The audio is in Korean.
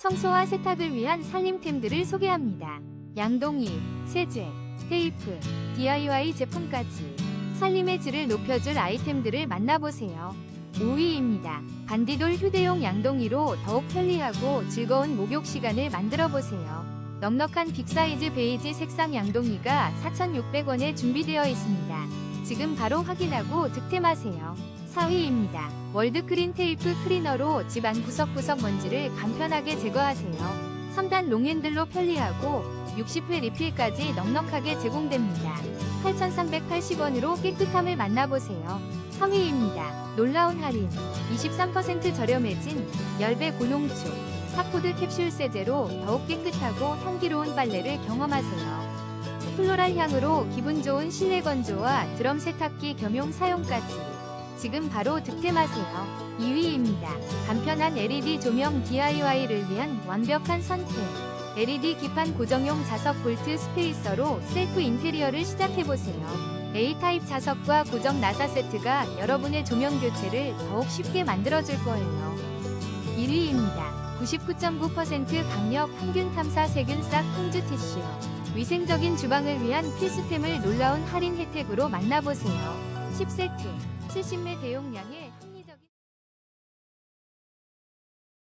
청소와 세탁을 위한 살림템들을 소개합니다. 양동이, 세제, 테이프, DIY 제품까지 살림의 질을 높여줄 아이템들을 만나보세요. 5위입니다. 반디돌 휴대용 양동이로 더욱 편리하고 즐거운 목욕 시간을 만들어 보세요. 넉넉한 빅사이즈 베이지 색상 양동이가 4,600원에 준비되어 있습니다. 지금 바로 확인하고 득템하세요. 4위입니다. 월드 크린 테이프 클리너로 집안 구석구석 먼지를 간편하게 제거하세요. 3단 롱핸들로 편리하고 60회 리필까지 넉넉하게 제공됩니다. 8,380원으로 깨끗함을 만나보세요. 3위입니다. 놀라운 할인 23% 저렴해진 열배 고농축 사포드 캡슐 세제로 더욱 깨끗하고 향기로운 빨래를 경험하세요. 플로랄 향으로 기분 좋은 실내 건조와 드럼 세탁기 겸용 사용까지 지금 바로 득템하세요. 2위입니다. 간편한 LED 조명 DIY를 위한 완벽한 선택. LED 기판 고정용 자석 볼트 스페이서로 셀프 인테리어를 시작해보세요. A타입 자석과 고정 나사 세트가 여러분의 조명 교체를 더욱 쉽게 만들어줄 거예요. 1위입니다. 99.9% 강력 항균 탐사 세균 싹 홍주 티슈. 위생적인 주방을 위한 필수템을 놀라운 할인 혜택으로 만나보세요. 10세트, 70매 대용량의